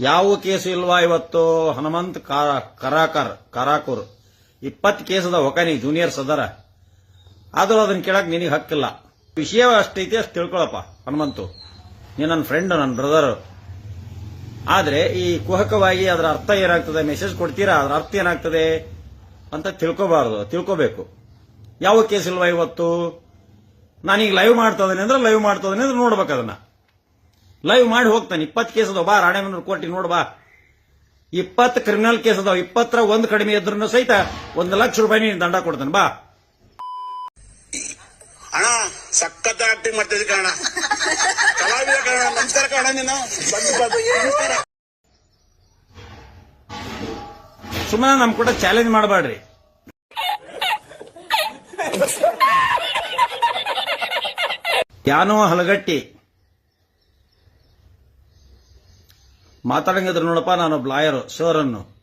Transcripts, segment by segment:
ಯಾವ ಕೇಸು ಇಲ್ವಾ ಇವತ್ತು? ಹನುಮಂತ್ ಕರಾಕರ್, ಕರಾಕೂರ್. ಇಪ್ಪತ್ತು ಕೇಸದ ಒಕನಿ ಜೂನಿಯರ್ ಸದರ ಆದರೂ ಅದನ್ನ ಕೇಳಕ್ ನಿನಗೆ ಹಕ್ಕಿಲ್ಲ. ವಿಷಯ ಅಷ್ಟೈತಿ, ಅಷ್ಟು ತಿಳ್ಕೊಳಪ್ಪ, ಹನುಮಂತು. ನೀ ನನ್ನ ಫ್ರೆಂಡ್ ನನ್ನ ಬ್ರದರ್ ಆದ್ರೆ ಈ ಕುಹಕವಾಗಿ ಅದರ ಅರ್ಥ ಏನಾಗ್ತದೆ ಮೆಸೇಜ್ ಕೊಡ್ತೀರಾ? ಅದರ ಅರ್ಥ ಏನಾಗ್ತದೆ ಅಂತ ತಿಳ್ಕೊಬಾರ್ದು, ತಿಳ್ಕೋಬೇಕು. ಯಾವ ಕೇಸ್ ಇಲ್ವಾ ಇವತ್ತು? ನಾನೀಗ ಲೈವ್ ಮಾಡ್ತಾ ಅಂದ್ರೆ ಲೈವ್ ಮಾಡ್ತಾ ಅಂದ್ರೆ ನೋಡ್ಬೇಕು ಅದನ್ನ. ಲೈವ್ ಮಾಡಿ ಹೋಗ್ತಾನೆ. ಇಪ್ಪತ್ತು ಕೇಸ್ ಅದಾವ. ಬಾ ರಾಣೆಬೆನ್ನೂರು ಕೋಟಿ ನೋಡ್ಬಾ ಇಪ್ಪತ್ತು ಕ್ರಿಮಿನಲ್ ಕೇಸ್ ಅದಾವ. ಇಪ್ಪತ್ತರ ಒಂದು ಕಡಿಮೆ ಇದ್ರೂ ಸಹಿತ ಒಂದು ಲಕ್ಷ ರೂಪಾಯಿ ನೀನು ದಂಡ ಕೊಡ್ತಾನೆ. ಬಾ. ಅಣ್ಣ ಸಖತ್ ಆಕ್ಟಿಂಗ್ ಮಾಡ್ತಿದ್ದೆ ಕಣ ಕಲಾವಿದ ಕಣ ನಮಸ್ಕಾರ ಕಣ ನೀನು. ಸುಮ್ಮನೆ ನಮ್ ಕೂಡ ಚಾಲೆಂಜ್ ಮಾಡಬೇಡ್ರಿ. ಯಾನೋ ಹಲಗಟ್ಟಿ ಮಾತಾಡಂಗಿದ್ರು ನೋಡಪ್ಪ ನಾನು ಲಾಯರ್ ಸರ್ ಅನ್ನು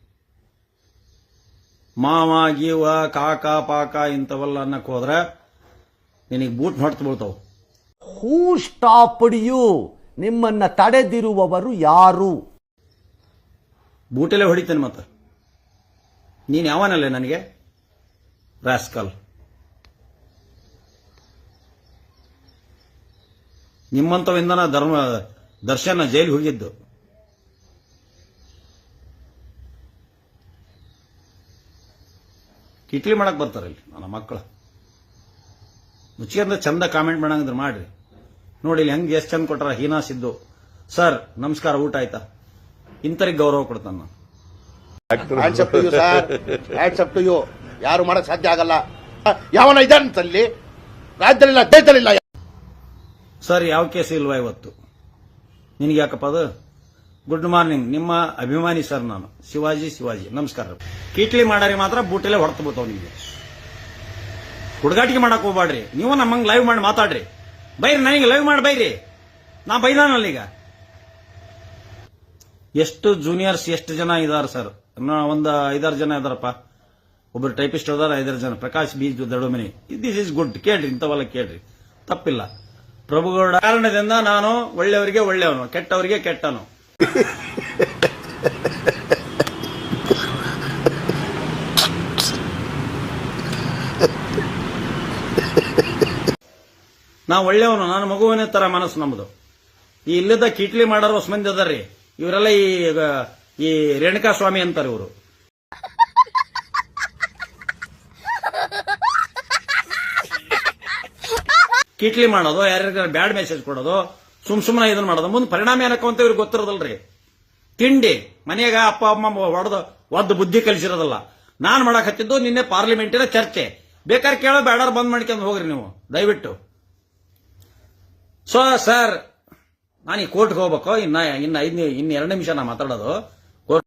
ಮಾವ ಗೀವ ಕಾಕ ಪಾಕ ಇಂಥವೆಲ್ಲ ಅನ್ನಕ್ಕೆ ಹೋದ್ರೆ ನಿನಗೆ ಬೂಟ್ ಮಾಡ್ತು ಬೀಳ್ತಾವ. ಹೂ ಸ್ಟಾಪ್ ಯು ನಿಮ್ಮನ್ನ ತಡೆದಿರುವವರು ಯಾರು? ಬೂಟಲ್ಲೇ ಹೊಡಿತೇನೆ ಮತ್ತೆ. ನೀನು ಯಾವನಲ್ಲೇ ನನಗೆ? ರಾಸ್ಕಲ್. ನಿಮ್ಮಂಥವಿಂದನ ಧರ್ಮ ದರ್ಶನ ಜೈಲಿಗೆ ಹೋಗಿದ್ದು. ಕಿಟ್ಲಿ ಮಾಡಕ್ ಬರ್ತಾರೆ ಇಲ್ಲಿ ನನ್ನ ಮಕ್ಕಳು. ಮುಚ್ಚಿಂದ ಚಂದ ಕಾಮೆಂಟ್ ಮಾಡಂಗಂದ್ರೆ ಮಾಡ್ರಿ. ನೋಡಿ ಇಲ್ಲಿ ಹೆಂಗೆ ಎಷ್ಟು ಚಂದ ಕೊಟ್ಟಾರ ಹೀನಾ ಸಿದ್ದು. ಸರ್ ನಮಸ್ಕಾರ ಊಟ ಆಯ್ತಾ? ಇಂಥರಿಗೆ ಗೌರವ ಕೊಡ್ತಾನ ಯಾರು ಮಾಡಕ್ ಸಾಧ್ಯ ಆಗಲ್ಲ. ಯಾವನ ಇದಲ್ಲಿ ರಾಜ್ಯದಲ್ಲಿಲ್ಲ ದೇಶದಲ್ಲಿಲ್ಲ. ಸರ್ ಯಾವ ಕೇಸ್ ಇಲ್ವಾ ಇವತ್ತು? ನಿನಗೆ ಯಾಕಪ್ಪ ಅದು? ಗುಡ್ ಮಾರ್ನಿಂಗ್ ನಿಮ್ಮ ಅಭಿಮಾನಿ ಸರ್ ನಾನು. ಶಿವಾಜಿ ಶಿವಾಜಿ. ನಮಸ್ಕಾರ. ಕೀಟ್ಲಿ ಮಾಡಾರಿ ಮಾತ್ರ ಬೂಟಲ್ಲೇ ಹೊರತು ಬಿಡ್ತಾವ ನಿಮಗೆ. ಹುಡುಗಾಟಿಗೆ ಮಾಡಕ್ ಹೋಗ್ಬಾಡ್ರಿ ನೀವು ನಮ್ಮಂಗ್ ಲೈವ್ ಮಾಡಿ ಮಾತಾಡ್ರಿ. ಬೈರಿ, ನನಗೆ ಲೈವ್ ಮಾಡಿ ಬೈರಿ. ನಾ ಬೈದಾನಲ್ಲ ಈಗ. ಎಷ್ಟು ಜೂನಿಯರ್ಸ್ ಎಷ್ಟು ಜನ ಇದಾರೆ ಸರ್ ಒಂದು ಐದಾರು ಜನ ಇದಾರಪ್ಪ. ಒಬ್ಬರು ಟೈಪಿಸ್ಟ್ ಅದಾರ, ಐದಾರು ಜನ. ಪ್ರಕಾಶ್ ಬೀಜ್ ದಡುಮನಿ. ದಿಸ್ ಇಸ್ ಗುಡ್ ಕೇಳ್ರಿ, ಇಂಥವಲ್ಲ ಕೇಳ್ರಿ. ತಪ್ಪಿಲ್ಲ. ಪ್ರಭುಗೌಡ ಕಾರಣದಿಂದ ನಾನು ಒಳ್ಳೆಯವರಿಗೆ ಒಳ್ಳೆಯವನು. ಕೆಟ್ಟವರಿಗೆ ಕೆಟ್ಟನು. ನಾ ಒಳ್ಳೆಯವನು ನನ್ನ ಮಗುವಿನ ತರ ಮನಸ್ಸು ನಮ್ದು. ಈ ಇಲ್ಲದ ಕಿಟ್ಲಿ ಮಾಡೋರು ಹೊಸ ಮಂದಿ ಅದಾರ್ರಿ. ಇವರೆಲ್ಲ ಈ ಈ ರೇಣುಕಾ ಸ್ವಾಮಿ ಅಂತಾರೆ ಇವರು. ಕಿಟ್ಲಿ ಮಾಡೋದು ಯಾರ್ಯಾರ ಬ್ಯಾಡ್ ಮೆಸೇಜ್ ಕೊಡೋದು ಸುಮ್ ಸುಮ್ಮನೆ ಇದನ್ನ ಮಾಡೋದು. ಮುಂದೆ ಪರಿಣಾಮ ಏನಕ್ಕ ಅಂತ ಇವ್ರಿಗೆ ಗೊತ್ತಿರೋದಲ್ರಿ. ತಿಂಡಿ, ಮನೆಯಾಗ ಅಪ್ಪ, ಅಮ್ಮ ಹೊಡೆದು ಒದ್ದು ಬುದ್ಧಿ ಕಲಿಸಿರೋದಲ್ಲ. ನಾನು ಮಾಡಕ್ ಹತ್ತಿದ್ದು ನಿನ್ನೆ ಪಾರ್ಲಿಮೆಂಟಿನ ಚರ್ಚೆ. ಬೇಕಾದ್ರೆ ಕೇಳೋ ಬೇಡಾರ್ ಬಂದ್ ಮಾಡ್ಕೊಂಡು ಹೋಗ್ರಿ ನೀವು. ದಯವಿಟ್ಟು. ಸೊ ಸರ್ ನಾನು ಈ ಕೋರ್ಟ್ಗೆ ಹೋಗ್ಬೇಕು. ಇನ್ನ ಇನ್ನ ಐದು ಇನ್ನು ಎರಡು ನಿಮಿಷ ನಾ ಮಾತಾಡೋದು.